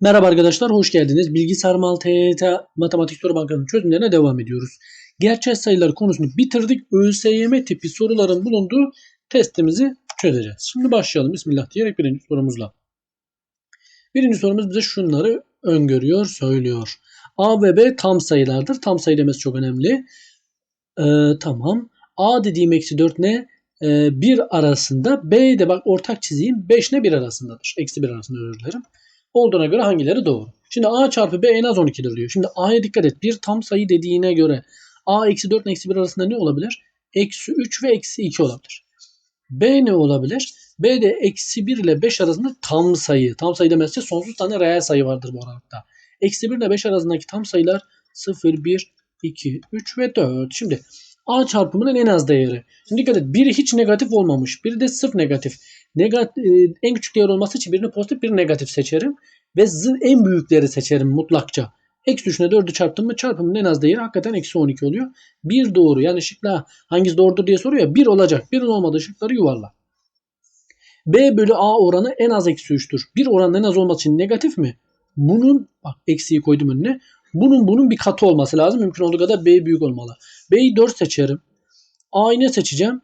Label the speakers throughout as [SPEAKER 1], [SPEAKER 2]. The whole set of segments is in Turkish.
[SPEAKER 1] Merhaba arkadaşlar, hoş geldiniz. Bilgisayar Mal TYT Matematik Soru Bankası'nın çözümlerine devam ediyoruz. Gerçel sayılar konusunu bitirdik. ÖSYM tipi soruların bulunduğu testimizi çözeceğiz. Şimdi başlayalım. Bismillah diyerek birinci sorumuzla. Birinci sorumuz bize şunları öngörüyor, söylüyor. A ve B tam sayılardır. Tam sayı demesi çok önemli. Ee, tamam. A dediğim eksi 4 ne? Ee, 1 arasında. B de bak ortak çizeyim. 5 ne 1 arasındadır. Eksi 1 arasında özür dilerim olduğuna göre hangileri doğru? Şimdi a çarpı b en az 12'dir diyor. Şimdi a'ya dikkat et. Bir tam sayı dediğine göre a eksi 4 ile eksi 1 arasında ne olabilir? Eksi 3 ve eksi 2 olabilir. b ne olabilir? b de eksi 1 ile 5 arasında tam sayı. Tam sayı demezse sonsuz tane reel sayı vardır bu aralıkta. Eksi 1 ile 5 arasındaki tam sayılar 0, 1, 2, 3 ve 4. Şimdi a çarpımının en az değeri. Şimdi dikkat et. Biri hiç negatif olmamış. Biri de sıfır negatif. Negat e, en küçük değer olması için birini pozitif birini negatif seçerim. Ve z en büyükleri seçerim mutlakça. Eksi 3'üne 4'ü çarptım mı çarpımın en az değeri hakikaten eksi 12 oluyor. 1 doğru yani şıkla hangisi doğrudur diye soruyor ya 1 olacak. 1'in olmadığı şıkları yuvarla. B bölü A oranı en az eksi 3'tür. 1 oranın en az olması için negatif mi? Bunun bak eksiyi koydum önüne. Bunun bunun bir katı olması lazım. Mümkün olduğu kadar B büyük olmalı. B'yi 4 seçerim. A'yı ne seçeceğim?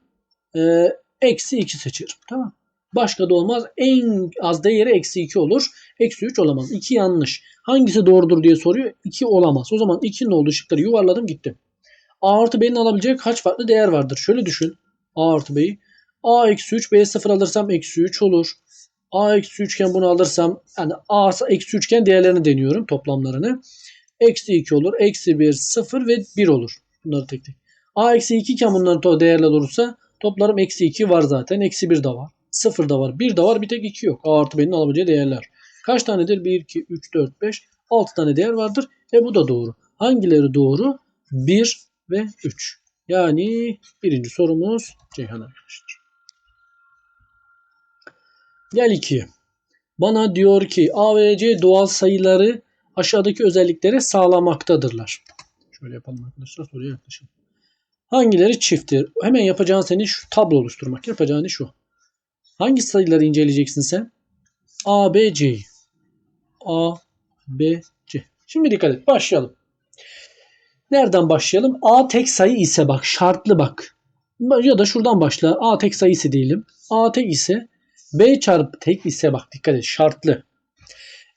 [SPEAKER 1] Ee, eksi 2 seçerim. Tamam. Başka da olmaz. En az değeri eksi 2 olur. Eksi 3 olamaz. 2 yanlış. Hangisi doğrudur diye soruyor. 2 olamaz. O zaman 2'nin olduğu şıkları yuvarladım gitti. A artı B'nin alabileceği kaç farklı değer vardır? Şöyle düşün. A artı B'yi. A eksi 3 B'ye 0 alırsam eksi 3 olur. A eksi 3 iken bunu alırsam yani A eksi 3 iken değerlerini deniyorum toplamlarını. Eksi 2 olur. Eksi 1, 0 ve 1 olur. Bunları tek tek. A eksi 2 iken bunların değerler olursa toplarım eksi 2 var zaten. Eksi 1 de var. 0 da var. 1 de var. Bir tek 2 yok. A artı B'nin alabileceği değerler. Kaç tanedir? 1, 2, 3, 4, 5, 6 tane değer vardır. E bu da doğru. Hangileri doğru? 1 ve 3. Yani birinci sorumuz Ceyhan arkadaşlar. Gel 2'ye. Bana diyor ki A ve C doğal sayıları aşağıdaki özelliklere sağlamaktadırlar. Şöyle yapalım arkadaşlar soruya yaklaşalım. Hangileri çifttir? Hemen yapacağın senin şu tablo oluşturmak. Yapacağın şu. Hangi sayıları inceleyeceksin sen? A, B, C. A, B, C. Şimdi dikkat et. Başlayalım. Nereden başlayalım? A tek sayı ise bak şartlı bak. Ya da şuradan başla. A tek sayı ise diyelim. A tek ise B çarpı tek ise bak dikkat et şartlı.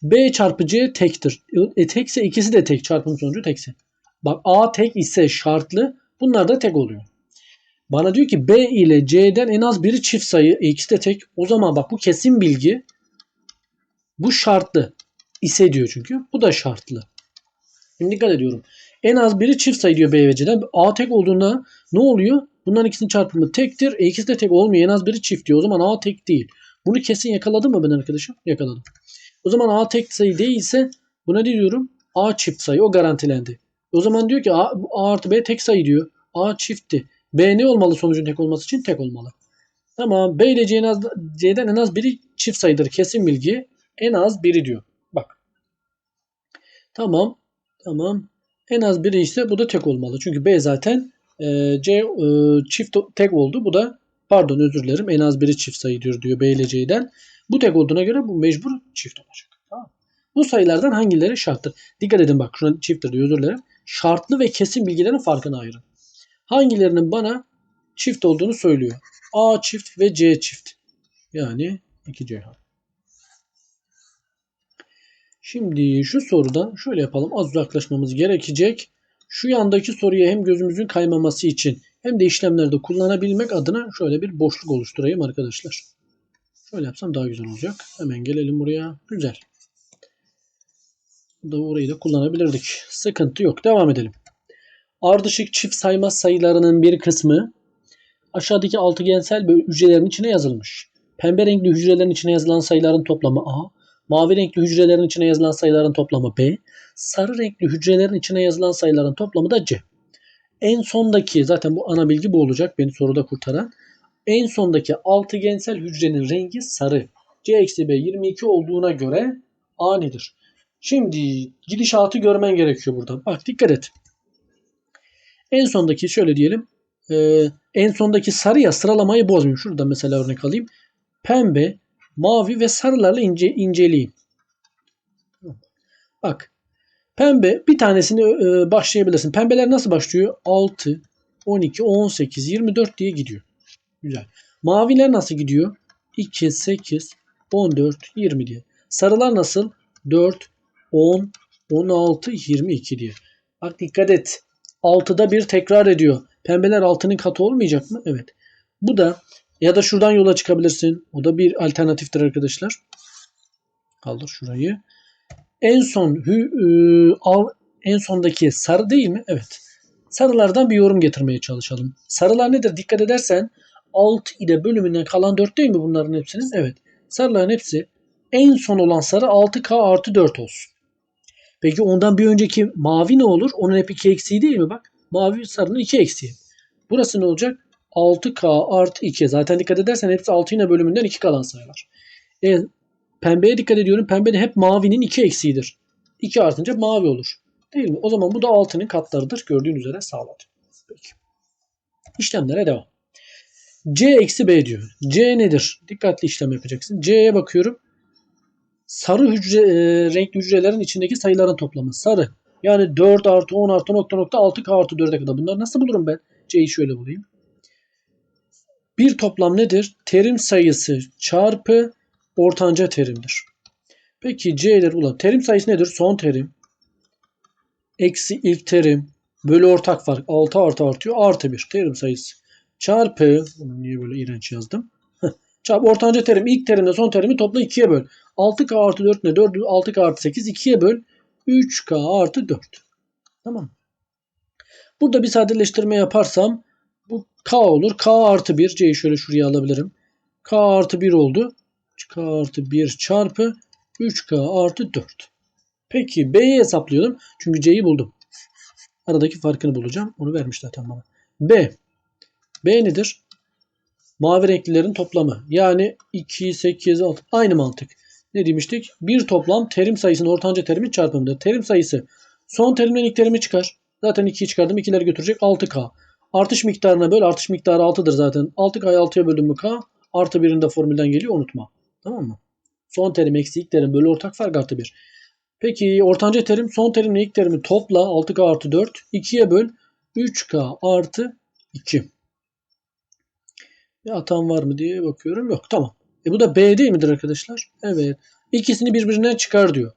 [SPEAKER 1] B çarpı C tektir. E tekse ikisi de tek çarpım sonucu tekse. Bak A tek ise şartlı. Bunlar da tek oluyor. Bana diyor ki B ile C'den en az biri çift sayı. E ikisi de tek. O zaman bak bu kesin bilgi. Bu şartlı. ise diyor çünkü. Bu da şartlı. Şimdi dikkat ediyorum. En az biri çift sayı diyor B ve C'den. A tek olduğunda ne oluyor? Bunların ikisinin çarpımı tektir. E ikisi de tek olmuyor. En az biri çift diyor. O zaman A tek değil. Bunu kesin yakaladım mı ben arkadaşım? Yakaladım. O zaman A tek sayı değilse buna diyorum? A çift sayı. O garantilendi. O zaman diyor ki A, A artı B tek sayı diyor. A çiftti. B ne olmalı sonucun tek olması için? Tek olmalı. Tamam. B ile C az, C'den en az biri çift sayıdır. Kesin bilgi. En az biri diyor. Bak. Tamam. Tamam. En az biri ise bu da tek olmalı. Çünkü B zaten e, C e, çift tek oldu. Bu da pardon özür dilerim. En az biri çift sayıdır diyor B ile C'den. Bu tek olduğuna göre bu mecbur çift olacak. Bu sayılardan hangileri şarttır? Dikkat edin bak şuna çifttir diyor özür dilerim. Şartlı ve kesin bilgilerin farkını ayırın. Hangilerinin bana çift olduğunu söylüyor. A çift ve C çift. Yani 2 Ceyhan. Şimdi şu sorudan şöyle yapalım. Az uzaklaşmamız gerekecek. Şu yandaki soruya hem gözümüzün kaymaması için hem de işlemlerde kullanabilmek adına şöyle bir boşluk oluşturayım arkadaşlar. Şöyle yapsam daha güzel olacak. Hemen gelelim buraya. Güzel. Da orayı da kullanabilirdik. Sıkıntı yok. Devam edelim. Ardışık çift sayma sayılarının bir kısmı aşağıdaki altıgensel hücrelerin içine yazılmış. Pembe renkli hücrelerin içine yazılan sayıların toplamı A, mavi renkli hücrelerin içine yazılan sayıların toplamı B, sarı renkli hücrelerin içine yazılan sayıların toplamı da C. En sondaki zaten bu ana bilgi bu olacak beni soruda kurtaran. En sondaki altıgensel hücrenin rengi sarı. C-B 22 olduğuna göre A nedir? Şimdi gidişatı görmen gerekiyor burada. Bak dikkat et. En sondaki şöyle diyelim. E, en sondaki sarıya sıralamayı bozmayayım. Şurada mesela örnek alayım. Pembe, mavi ve sarılarla ince, inceleyeyim. Bak. Pembe bir tanesini e, başlayabilirsin. Pembeler nasıl başlıyor? 6, 12, 18, 24 diye gidiyor. Güzel. Maviler nasıl gidiyor? 2, 8, 14, 20 diye. Sarılar nasıl? 4, 10, 16, 22 diye. Bak dikkat et. 6'da bir tekrar ediyor. Pembeler 6'nın katı olmayacak mı? Evet. Bu da ya da şuradan yola çıkabilirsin. O da bir alternatiftir arkadaşlar. Kaldır şurayı. En son hü, e, al, en sondaki sarı değil mi? Evet. Sarılardan bir yorum getirmeye çalışalım. Sarılar nedir? Dikkat edersen 6 ile bölümünden kalan 4 değil mi bunların hepsinin? Evet. Sarıların hepsi en son olan sarı 6K artı 4 olsun. Peki ondan bir önceki mavi ne olur? Onun hep 2 eksiği değil mi? Bak mavi sarının 2 eksiği. Burası ne olacak? 6K artı 2. Zaten dikkat edersen hepsi 6 yine bölümünden 2 kalan sayılar. E, pembeye dikkat ediyorum. Pembe de hep mavinin 2 eksiğidir. 2 artınca mavi olur. Değil mi? O zaman bu da 6'nın katlarıdır. Gördüğün üzere sağladı. Peki. İşlemlere devam. C eksi B diyor. C nedir? Dikkatli işlem yapacaksın. C'ye bakıyorum. Sarı hücre, e, renkli hücrelerin içindeki sayıların toplamı. Sarı. Yani 4 artı 10 artı nokta nokta 6K artı 4'e kadar. Bunları nasıl bulurum ben? C'yi şöyle bulayım. Bir toplam nedir? Terim sayısı çarpı ortanca terimdir. Peki C'leri bulalım. Terim sayısı nedir? Son terim. Eksi ilk terim. Bölü ortak fark. 6 artı artıyor. Artı 1. Terim sayısı. Çarpı. Bunu niye böyle iğrenç yazdım? Çarpı ortanca terim. ilk terimle son terimi topla 2'ye böl. 6K artı 4 ne? 4, 6K artı 8. 2'ye böl. 3K artı 4. Tamam. Burada bir sadeleştirme yaparsam bu K olur. K artı 1. C'yi şöyle şuraya alabilirim. K artı 1 oldu. K artı 1 çarpı 3K artı 4. Peki B'yi hesaplıyorum. Çünkü C'yi buldum. Aradaki farkını bulacağım. Onu vermiş zaten bana. B. B nedir? Mavi renklilerin toplamı. Yani 2, 8, 6. Aynı mantık. Ne demiştik? Bir toplam terim sayısının ortanca terimin çarpımıdır. Terim sayısı son terimden ilk terimi çıkar. Zaten 2'yi çıkardım. 2'leri götürecek 6K. Artış miktarına böl. Artış miktarı 6'dır zaten. 6K'yı 6'ya böldüm mü K? Artı 1'in de formülden geliyor. Unutma. Tamam mı? Son terim eksi ilk terim bölü ortak fark artı 1. Peki ortanca terim son terimle ilk terimi topla 6K artı 4. 2'ye böl. 3K artı 2. Bir hatam var mı diye bakıyorum. Yok tamam. E bu da B değil midir arkadaşlar? Evet. İkisini birbirinden çıkar diyor.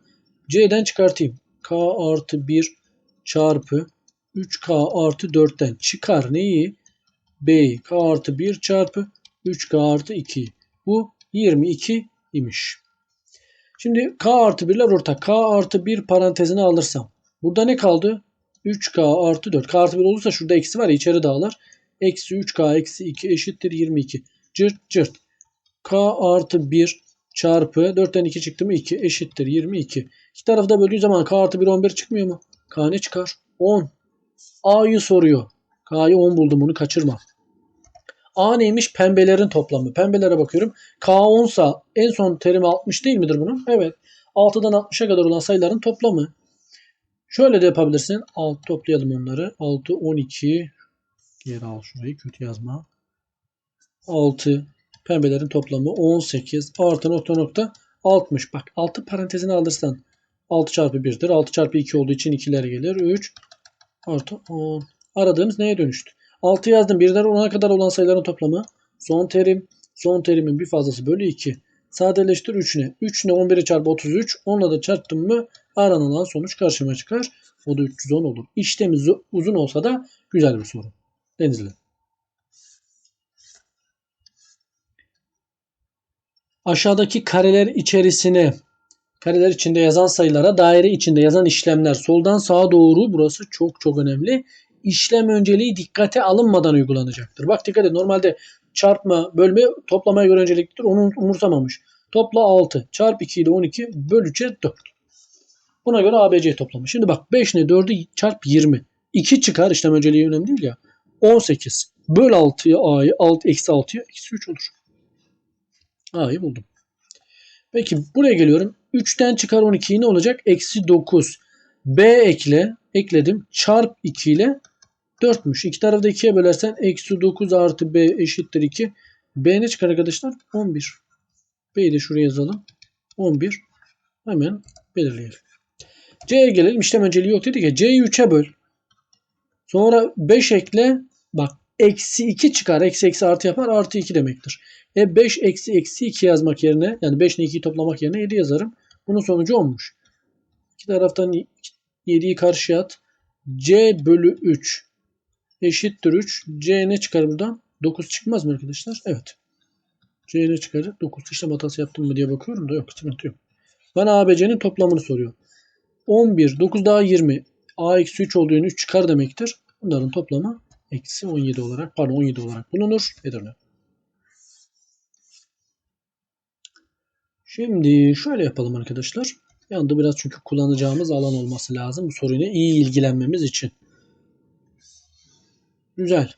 [SPEAKER 1] C'den çıkartayım. K artı 1 çarpı 3K artı 4'ten çıkar neyi? B'yi. K artı 1 çarpı 3K artı 2. Bu 22 imiş. Şimdi K artı 1'ler ortak. K artı 1 parantezine alırsam. Burada ne kaldı? 3K artı 4. K artı 1 olursa şurada eksi var ya içeri dağılır. Eksi 3K eksi 2 eşittir 22. Cırt cırt. K artı 1 çarpı 4'ten 2 çıktı mı 2 eşittir 22. İki tarafı da böldüğü zaman K artı 1 11 çıkmıyor mu? K ne çıkar? 10. A'yı soruyor. K'yı 10 buldum bunu kaçırma. A neymiş? Pembelerin toplamı. Pembelere bakıyorum. K 10 sa en son terimi 60 değil midir bunun? Evet. 6'dan 60'a kadar olan sayıların toplamı. Şöyle de yapabilirsin. Alt toplayalım onları. 6, 12. Geri al şurayı. Kötü yazma. 6. Pembelerin toplamı 18 artı nokta nokta 60. Bak 6 parantezini alırsan 6 çarpı 1'dir. 6 çarpı 2 olduğu için 2'ler gelir. 3 artı 10. Aradığımız neye dönüştü? 6 yazdım. Birden 10'a kadar olan sayıların toplamı. Son terim. Son terimin bir fazlası bölü 2. Sadeleştir 3 ne? 3 ne 11'e çarpı 33. 10'la da çarptım mı aranılan sonuç karşıma çıkar. O da 310 olur. İşlemi uzun olsa da güzel bir soru. Denizli. Aşağıdaki kareler içerisine kareler içinde yazan sayılara daire içinde yazan işlemler soldan sağa doğru burası çok çok önemli. İşlem önceliği dikkate alınmadan uygulanacaktır. Bak dikkat et normalde çarpma, bölme toplamaya göre önceliklidir. Onu umursamamış. Topla 6. Çarp 2 ile 12 böl 3'e 4. Buna göre ABC toplamış. Şimdi bak 5 ne 4'ü çarp 20. 2 çıkar işlem önceliği önemli değil ya. 18. Böl 6'ya A'yı 6 eksi 6'ya eksi 3 olur. A'yı buldum. Peki buraya geliyorum. 3'ten çıkar 12'yi ne olacak? Eksi 9. B ekle. Ekledim. Çarp 2 ile 4'müş. İki tarafı da 2'ye bölersen eksi 9 artı B eşittir 2. B ne çıkar arkadaşlar? 11. B'yi de şuraya yazalım. 11. Hemen belirleyelim. C'ye gelelim. İşlem önceliği yok dedik ya. C'yi 3'e böl. Sonra 5 ekle. Bak eksi 2 çıkar. Eksi eksi artı yapar. Artı 2 demektir. E 5 eksi eksi 2 yazmak yerine yani 5 ile 2'yi toplamak yerine 7 yazarım. Bunun sonucu 10'muş. İki taraftan 7'yi karşıya at. C bölü 3 eşittir 3. C ne çıkar buradan? 9 çıkmaz mı arkadaşlar? Evet. C ne çıkarır? 9 işlem hatası yaptım mı diye bakıyorum da yok. Sıkıntı yok. Bana ABC'nin toplamını soruyor. 11, 9 daha 20. A eksi 3 olduğu 3 çıkar demektir. Bunların toplamı eksi 17 olarak pardon 17 olarak bulunur. Edirne. Şimdi şöyle yapalım arkadaşlar. Yanında biraz çünkü kullanacağımız alan olması lazım. Bu soruyla iyi ilgilenmemiz için. Güzel.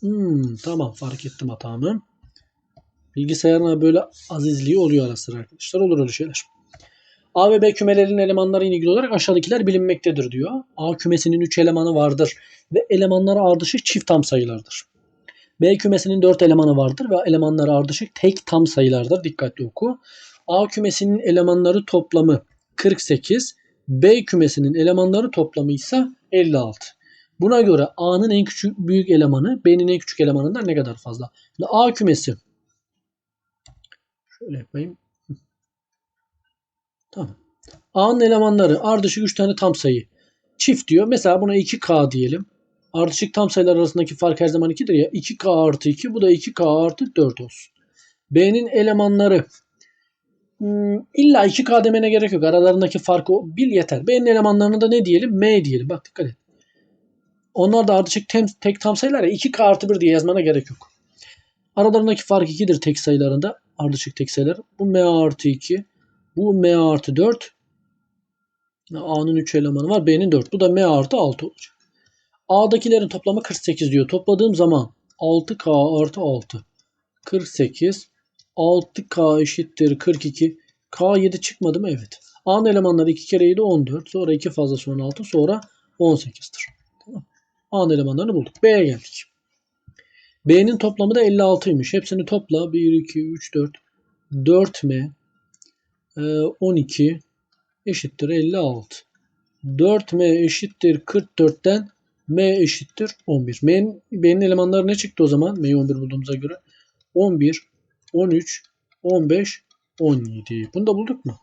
[SPEAKER 1] Hmm, tamam fark ettim hatamı. Bilgisayarına böyle azizliği oluyor ara sıra arkadaşlar. Olur öyle şeyler. A ve B kümelerinin elemanları ilgili olarak aşağıdakiler bilinmektedir diyor. A kümesinin 3 elemanı vardır ve elemanları ardışık çift tam sayılardır. B kümesinin 4 elemanı vardır ve elemanları ardışık tek tam sayılardır. Dikkatli oku. A kümesinin elemanları toplamı 48, B kümesinin elemanları toplamı ise 56. Buna göre A'nın en küçük büyük elemanı B'nin en küçük elemanından ne kadar fazla? Şimdi A kümesi şöyle yapayım. Tamam. A'nın elemanları ardışık 3 tane tam sayı. Çift diyor. Mesela buna 2K diyelim. Ardışık tam sayılar arasındaki fark her zaman 2'dir ya. 2K artı 2 bu da 2K artı 4 olsun. B'nin elemanları hmm, illa 2K demene gerek yok. Aralarındaki farkı bil yeter. B'nin elemanlarını da ne diyelim? M diyelim. Bak dikkat et. Onlar da ardışık tem, tek tam sayılar ya 2K artı 1 diye yazmana gerek yok. Aralarındaki fark 2'dir tek sayılarında. Ardışık tek sayılar. Bu M artı 2. Bu M artı 4. A'nın 3 elemanı var. B'nin 4. Bu da M artı 6 olacak. A'dakilerin toplamı 48 diyor. Topladığım zaman 6K artı 6. 48. 6K eşittir 42. K 7 çıkmadı mı? Evet. A'nın elemanları 2 kere 7 14. Sonra 2 fazla sonra 6. Sonra 18'tir. Tamam. A'nın elemanlarını bulduk. B'ye geldik. B'nin toplamı da 56'ymış. Hepsini topla. 1, 2, 3, 4. 4M 12 eşittir 56. 4M eşittir 44'ten M eşittir 11. M'nin, B'nin elemanları ne çıktı o zaman? M'yi 11 bulduğumuza göre. 11, 13, 15, 17. Bunu da bulduk mu?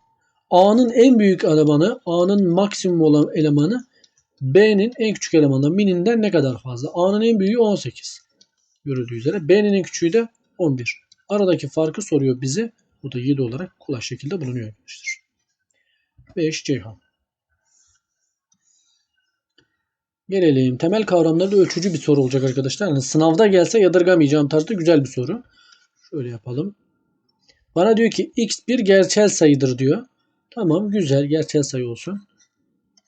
[SPEAKER 1] A'nın en büyük elemanı, A'nın maksimum olan elemanı B'nin en küçük elemanı Min'inden ne kadar fazla? A'nın en büyüğü 18. Görüldüğü üzere. B'nin en küçüğü de 11. Aradaki farkı soruyor bize. Bu da 7 olarak kolay şekilde bulunuyor arkadaşlar. 5 Ceyhan. Gelelim. Temel kavramlarda ölçücü bir soru olacak arkadaşlar. Yani sınavda gelse yadırgamayacağım tarzda güzel bir soru. Şöyle yapalım. Bana diyor ki x bir gerçel sayıdır diyor. Tamam güzel gerçel sayı olsun.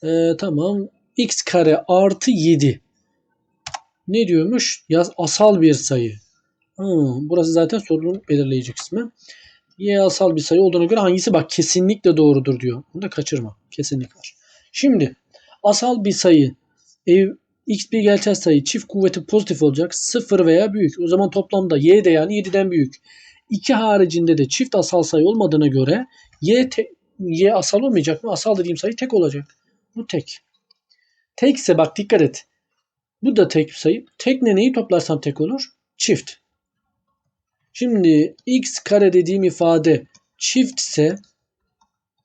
[SPEAKER 1] Ee, tamam x kare artı 7. Ne diyormuş? Yaz asal bir sayı. Hmm, burası zaten sorunun belirleyici kısmı. Y asal bir sayı olduğuna göre hangisi bak kesinlikle doğrudur diyor. Bunu da kaçırma. Kesinlik var. Şimdi asal bir sayı e, x bir gerçel sayı çift kuvveti pozitif olacak. 0 veya büyük. O zaman toplamda y de yani 7'den büyük. 2 haricinde de çift asal sayı olmadığına göre y, te, y asal olmayacak mı? Asal dediğim sayı tek olacak. Bu tek. Tekse bak dikkat et. Bu da tek bir sayı. Tekle neyi toplarsam tek olur? Çift. Şimdi x kare dediğim ifade çiftse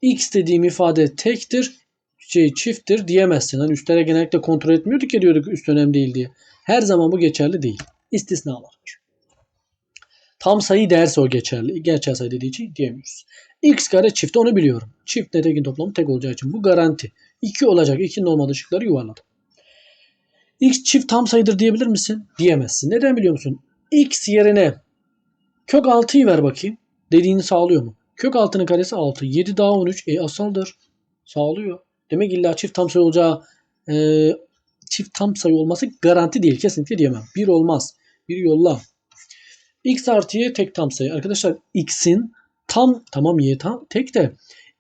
[SPEAKER 1] x dediğim ifade tektir şey çifttir diyemezsin. Hani üstlere genellikle kontrol etmiyorduk ya diyorduk üst önemli değil diye. Her zaman bu geçerli değil. İstisnalar var. Tam sayı derse o geçerli. Gerçel sayı dediği için diyemiyoruz. X kare çift onu biliyorum. Çift netekin toplamı tek olacağı için bu garanti. 2 olacak. 2'nin olmadığı şıkları yuvarladım. X çift tam sayıdır diyebilir misin? Diyemezsin. Neden biliyor musun? X yerine kök 6'yı ver bakayım. Dediğini sağlıyor mu? Kök 6'nın karesi 6. 7 daha 13. E asaldır. Sağlıyor. Demek illa çift tam sayı olacağı e, çift tam sayı olması garanti değil. Kesinlikle diyemem. 1 olmaz. Bir yolla. X artı Y tek tam sayı. Arkadaşlar X'in tam tamam Y tam tek de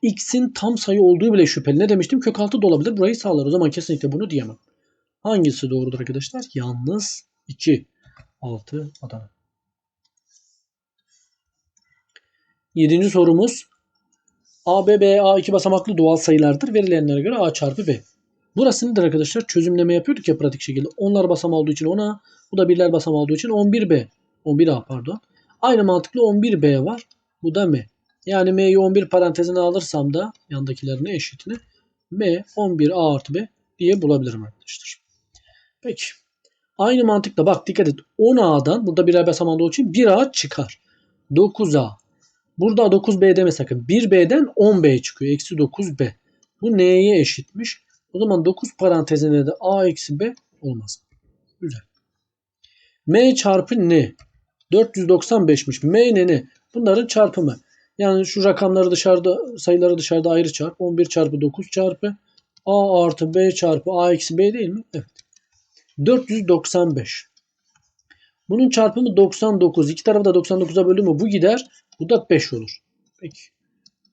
[SPEAKER 1] X'in tam sayı olduğu bile şüpheli. Ne demiştim? Kök 6 da olabilir. Burayı sağlar. O zaman kesinlikle bunu diyemem. Hangisi doğrudur arkadaşlar? Yalnız 2. 6 Adana. Yedinci sorumuz A, B, B, A iki basamaklı doğal sayılardır. Verilenlere göre A çarpı B. Burası nedir arkadaşlar? Çözümleme yapıyorduk ya pratik şekilde. Onlar basamağı olduğu için 10A. Bu da birler basamağı olduğu için 11B. 11A pardon. Aynı mantıklı 11B var. Bu da M. Yani M'yi 11 parantezine alırsam da yandakilerine eşitini M 11A artı B diye bulabilirim arkadaşlar. Peki. Aynı mantıkla bak dikkat et. 10A'dan burada birer basamağı olduğu için 1A çıkar. 9A. Burada 9B deme sakın. 1B'den 10B çıkıyor. Eksi 9B. Bu neye eşitmiş? O zaman 9 parantezine de A eksi B olmaz. Güzel. M çarpı ne? 495'miş. M ne ne? Bunların çarpımı. Yani şu rakamları dışarıda sayıları dışarıda ayrı çarp. 11 çarpı 9 çarpı A artı B çarpı A eksi B değil mi? Evet. 495. Bunun çarpımı 99. İki tarafı da 99'a bölü mü? Bu gider. Bu da 5 olur. Peki.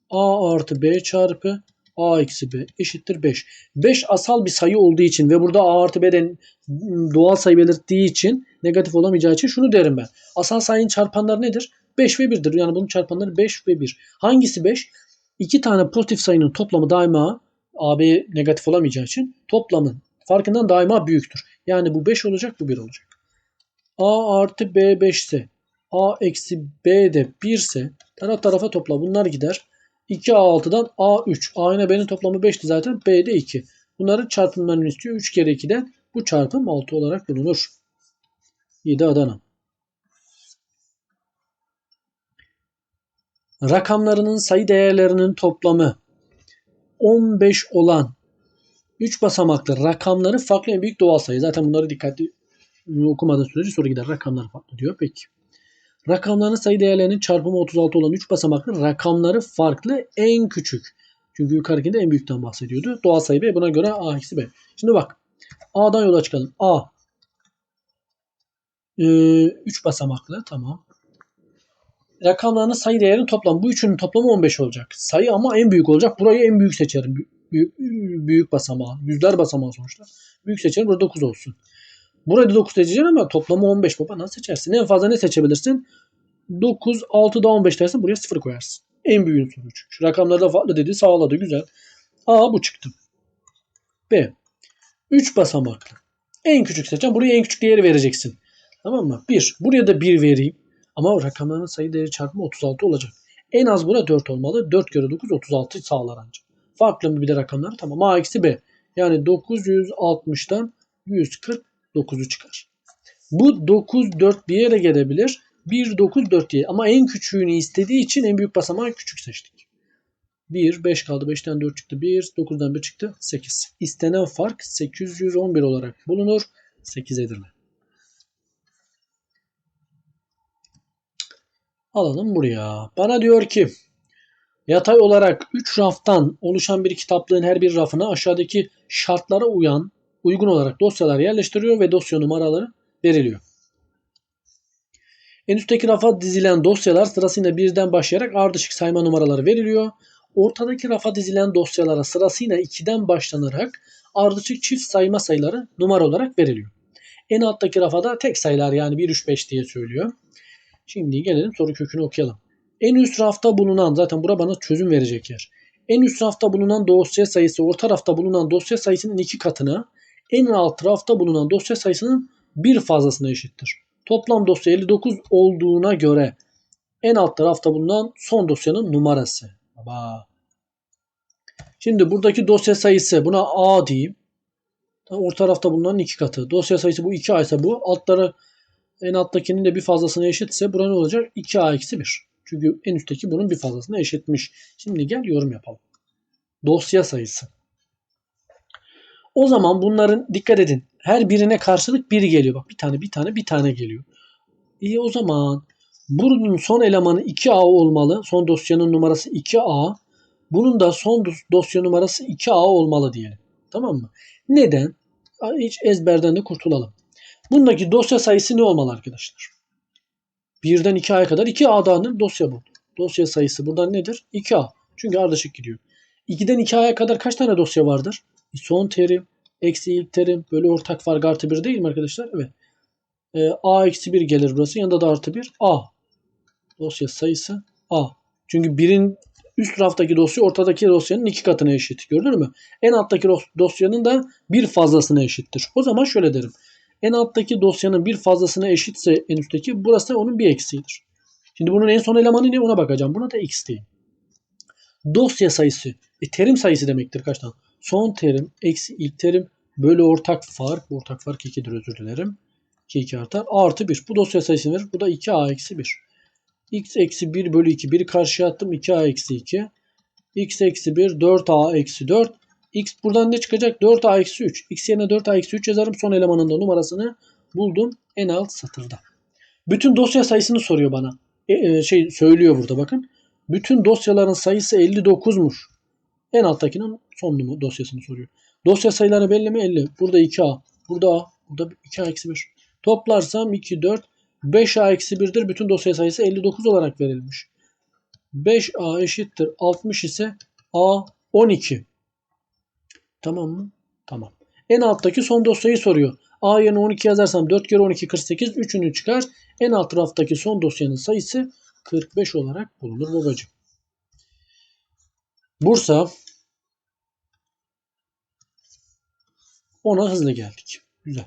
[SPEAKER 1] A artı B çarpı A eksi B eşittir 5. 5 asal bir sayı olduğu için ve burada A artı B'den doğal sayı belirttiği için negatif olamayacağı için şunu derim ben. Asal sayının çarpanları nedir? 5 ve 1'dir. Yani bunun çarpanları 5 ve 1. Hangisi 5? İki tane pozitif sayının toplamı daima AB negatif olamayacağı için toplamın farkından daima büyüktür. Yani bu 5 olacak bu 1 olacak. A artı B 5 ise A eksi B de 1 ise taraf tarafa topla bunlar gider. 2A6'dan A3. A ile B'nin toplamı 5'ti zaten. B de 2. Bunların çarpımlarını istiyor. 3 kere 2'den bu çarpım 6 olarak bulunur. 7 Adana. Rakamlarının sayı değerlerinin toplamı 15 olan 3 basamaklı rakamları farklı en büyük doğal sayı. Zaten bunları dikkatli okumadığın sürece soru gider. Rakamlar farklı diyor. Peki. Rakamların sayı değerlerinin çarpımı 36 olan 3 basamaklı rakamları farklı en küçük. Çünkü yukarıdakinde en büyükten bahsediyordu. Doğal sayı B buna göre A eksi B. Şimdi bak. A'dan yola çıkalım. A. 3 basamaklı. Tamam. Rakamlarının sayı değerinin toplamı. Bu üçünün toplamı 15 olacak. Sayı ama en büyük olacak. Burayı en büyük seçerim. Büyük, büyük basamağı. Yüzler basamağı sonuçta. Büyük seçerim. Burada 9 olsun. Burada 9 seçeceksin ama toplamı 15 baba nasıl seçersin? En fazla ne seçebilirsin? 9, 6 daha 15 dersin buraya 0 koyarsın. En büyüğün sonucu. Şu rakamlarda farklı dedi sağladı güzel. A bu çıktı. B. 3 basamaklı. En küçük seçen buraya en küçük değeri vereceksin. Tamam mı? 1. Buraya da 1 vereyim. Ama rakamların sayı değeri çarpımı 36 olacak. En az buna 4 olmalı. 4 kere 9 36 sağlar ancak. Farklı mı bir de rakamlar? Tamam. A eksi B. Yani 960'dan 149'u çıkar. Bu 9, 4 bir yere gelebilir. 1, 9, 4 diye. Ama en küçüğünü istediği için en büyük basamağı küçük seçtik. 1, 5 kaldı. 5'ten 4 çıktı. 1, 9'dan 1 çıktı. 8. İstenen fark 811 olarak bulunur. 8 Edirne. Alalım buraya. Bana diyor ki yatay olarak 3 raftan oluşan bir kitaplığın her bir rafına aşağıdaki şartlara uyan uygun olarak dosyalar yerleştiriyor ve dosya numaraları veriliyor. En üstteki rafa dizilen dosyalar sırasıyla birden başlayarak ardışık sayma numaraları veriliyor. Ortadaki rafa dizilen dosyalara sırasıyla 2'den başlanarak ardışık çift sayma sayıları numara olarak veriliyor. En alttaki rafada tek sayılar yani 1, 3, 5 diye söylüyor. Şimdi gelelim soru kökünü okuyalım. En üst rafta bulunan zaten bura bana çözüm verecek yer. En üst rafta bulunan dosya sayısı orta rafta bulunan dosya sayısının iki katına en alt rafta bulunan dosya sayısının bir fazlasına eşittir. Toplam dosya 59 olduğuna göre en alt tarafta bulunan son dosyanın numarası. Baba. Şimdi buradaki dosya sayısı buna A diyeyim. Orta tarafta bulunan iki katı. Dosya sayısı bu 2A ise bu. Altları en alttakinin de bir fazlasına eşitse bura ne olacak? 2A eksi 1. Çünkü en üstteki bunun bir fazlasına eşitmiş. Şimdi gel yorum yapalım. Dosya sayısı. O zaman bunların dikkat edin. Her birine karşılık biri geliyor. Bak bir tane bir tane bir tane geliyor. İyi o zaman bunun son elemanı 2A olmalı. Son dosyanın numarası 2A. Bunun da son dosya numarası 2A olmalı diyelim. Tamam mı? Neden? Hiç ezberden de kurtulalım. Bundaki dosya sayısı ne olmalı arkadaşlar? 1'den 2A'ya kadar 2A'dan dosya bu. Dosya sayısı buradan nedir? 2A. Çünkü ardışık gidiyor. 2'den 2A'ya kadar kaç tane dosya vardır? Son terim, eksi ilk terim, böyle ortak fark artı 1 değil mi arkadaşlar? Evet. E, A eksi 1 gelir burası. Yanında da artı 1. A. Dosya sayısı A. Çünkü birin üst raftaki dosya ortadaki dosyanın iki katına eşit. Gördün mü? En alttaki dos- dosyanın da bir fazlasına eşittir. O zaman şöyle derim. En alttaki dosyanın bir fazlasına eşitse en üstteki burası onun bir eksiğidir. Şimdi bunun en son elemanı ne ona bakacağım. Buna da x diyeyim. Dosya sayısı. E, terim sayısı demektir kaç tane? Son terim eksi ilk terim bölü ortak fark. Ortak fark 2'dir özür dilerim. 2 2 artar. Artı 1. Bu dosya sayısını verir. Bu da 2a eksi 1. x eksi 1 bölü 2. 1'i karşıya attım. 2a eksi 2. x eksi 1 4a eksi 4. x buradan ne çıkacak? 4a eksi 3. x yerine 4a eksi 3 yazarım. Son elemanın da numarasını buldum. En alt satırda. Bütün dosya sayısını soruyor bana. E, e, şey söylüyor burada bakın. Bütün dosyaların sayısı 59'muş. En alttakinin son dosyasını soruyor. Dosya sayıları belli mi? 50. Burada 2A. Burada A. Burada 2A eksi 1. Toplarsam 2, 4, 5A eksi 1'dir. Bütün dosya sayısı 59 olarak verilmiş. 5A eşittir 60 ise A 12. Tamam mı? Tamam. En alttaki son dosyayı soruyor. A yerine 12 yazarsam 4 kere 12 48. 3'ünü çıkar. En alt raftaki son dosyanın sayısı 45 olarak bulunur babacığım. Bursa ona hızlı geldik. Güzel.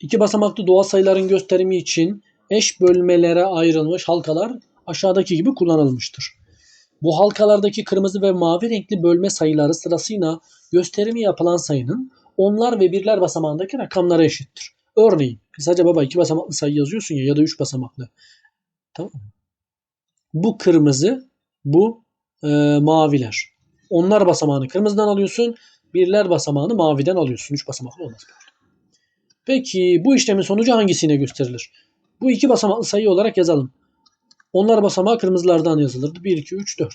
[SPEAKER 1] İki basamaklı doğal sayıların gösterimi için eş bölmelere ayrılmış halkalar aşağıdaki gibi kullanılmıştır. Bu halkalardaki kırmızı ve mavi renkli bölme sayıları sırasıyla gösterimi yapılan sayının onlar ve birler basamağındaki rakamlara eşittir. Örneğin kısaca baba iki basamaklı sayı yazıyorsun ya ya da üç basamaklı. Tamam? Bu kırmızı, bu e, maviler. Onlar basamağını kırmızıdan alıyorsun, birler basamağını maviden alıyorsun. Üç basamaklı olmaz. Peki bu işlemin sonucu hangisine gösterilir? Bu iki basamaklı sayı olarak yazalım. Onlar basamağı kırmızılardan yazılırdı. 1, 2, 3, 4.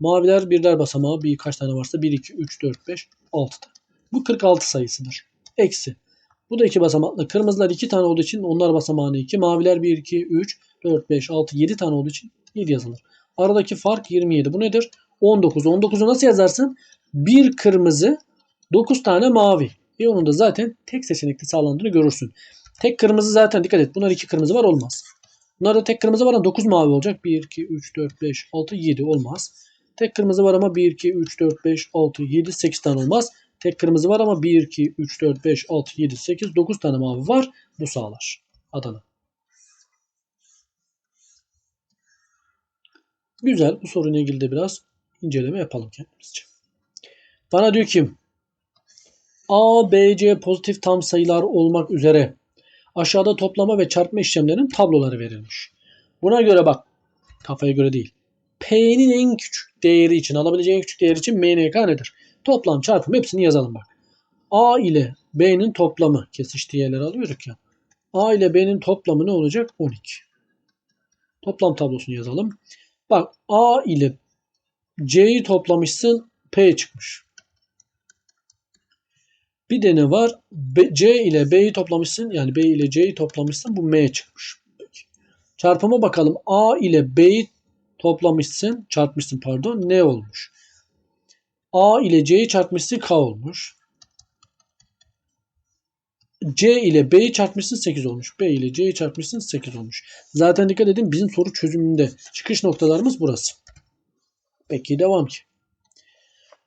[SPEAKER 1] Maviler birler basamağı bir kaç tane varsa 1, 2, 3, 4, 5, 6 tane. Bu 46 sayısıdır. Eksi. Bu da iki basamaklı. Kırmızılar 2 tane olduğu için onlar basamağını 2. Maviler 1, 2, 3, 4, 5, 6, 7 tane olduğu için 7 yazılır. Aradaki fark 27. Bu nedir? 19. 19'u nasıl yazarsın? Bir kırmızı, 9 tane mavi. E onun da zaten tek seçenekli sağlandığını görürsün. Tek kırmızı zaten dikkat et. Bunlar iki kırmızı var olmaz. Bunlarda tek kırmızı var ama 9 mavi olacak. 1, 2, 3, 4, 5, 6, 7 olmaz. Tek kırmızı var ama 1, 2, 3, 4, 5, 6, 7, 8 tane olmaz. Tek kırmızı var ama 1, 2, 3, 4, 5, 6, 7, 8, 9 tane mavi var. Bu sağlar. Adana. Güzel. Bu soruyla ilgili de biraz inceleme yapalım kendimizce. Bana diyor ki A, B, C pozitif tam sayılar olmak üzere aşağıda toplama ve çarpma işlemlerinin tabloları verilmiş. Buna göre bak kafaya göre değil. P'nin en küçük değeri için alabileceği en küçük değer için MNK nedir? Toplam çarpım hepsini yazalım bak. A ile B'nin toplamı kesiştiği yerleri alıyoruz ya. A ile B'nin toplamı ne olacak? 12. Toplam tablosunu yazalım. Bak A ile C'yi toplamışsın P çıkmış. Bir de ne var? B, C ile B'yi toplamışsın. Yani B ile C'yi toplamışsın. Bu M çıkmış. Çarpıma bakalım. A ile B'yi toplamışsın. Çarpmışsın pardon. Ne olmuş? A ile C'yi çarpmışsın. K olmuş. C ile B'yi çarpmışsın 8 olmuş. B ile C'yi çarpmışsın 8 olmuş. Zaten dikkat edin bizim soru çözümünde çıkış noktalarımız burası. Peki devam ki.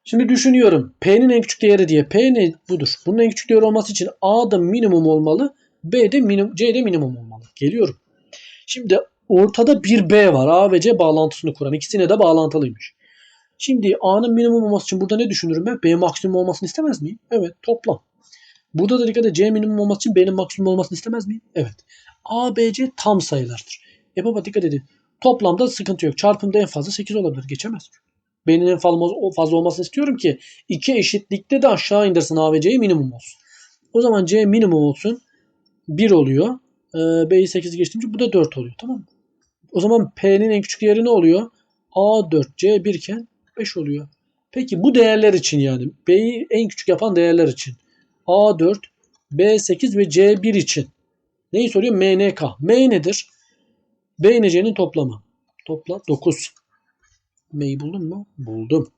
[SPEAKER 1] Şimdi düşünüyorum. P'nin en küçük değeri diye. P ne? Budur. Bunun en küçük değeri olması için A'da minimum olmalı. B'de minimum, C'de minimum olmalı. Geliyorum. Şimdi ortada bir B var. A ve C bağlantısını kuran. İkisine de bağlantılıymış. Şimdi A'nın minimum olması için burada ne düşünürüm ben? B maksimum olmasını istemez miyim? Evet. Toplam. Burada da dikkat et C minimum olması için B'nin maksimum olmasını istemez miyim? Evet. A, B, C tam sayılardır. E baba dikkat edin. Toplamda sıkıntı yok. Çarpımda en fazla 8 olabilir. Geçemez. B'nin en fazla, olmasını istiyorum ki iki eşitlikte de aşağı indirsin A ve C'yi minimum olsun. O zaman C minimum olsun. 1 oluyor. Ee, B'yi 8 geçtiğimde bu da 4 oluyor. Tamam mı? O zaman P'nin en küçük değeri ne oluyor? A 4, C 1 iken 5 oluyor. Peki bu değerler için yani B'yi en küçük yapan değerler için A4, B8 ve C1 için neyi soruyor? MNK. M nedir? B ile C'nin toplamı. Topla 9. M'yi buldun mu? Buldum.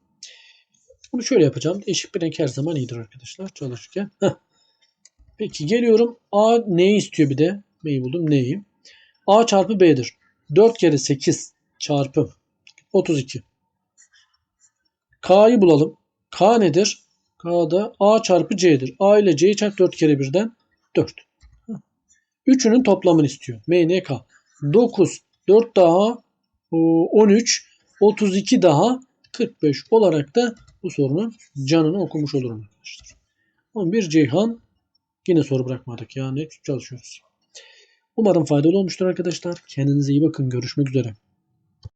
[SPEAKER 1] Bunu şöyle yapacağım. Eşit bir renk her zaman iyidir arkadaşlar çalışırken. Peki geliyorum. A neyi istiyor bir de? M'yi buldum. Neyi? A çarpı B'dir. 4 kere 8 çarpı 32. K'yı bulalım. K nedir? K'da A çarpı C'dir. A ile C'yi çarp 4 kere birden 4. Üçünün toplamını istiyor. MNK. 9, 4 daha o, 13, 32 daha 45 olarak da bu sorunun canını okumuş olurum arkadaşlar. 11 Ceyhan yine soru bırakmadık yani çalışıyoruz. Umarım faydalı olmuştur arkadaşlar. Kendinize iyi bakın. Görüşmek üzere.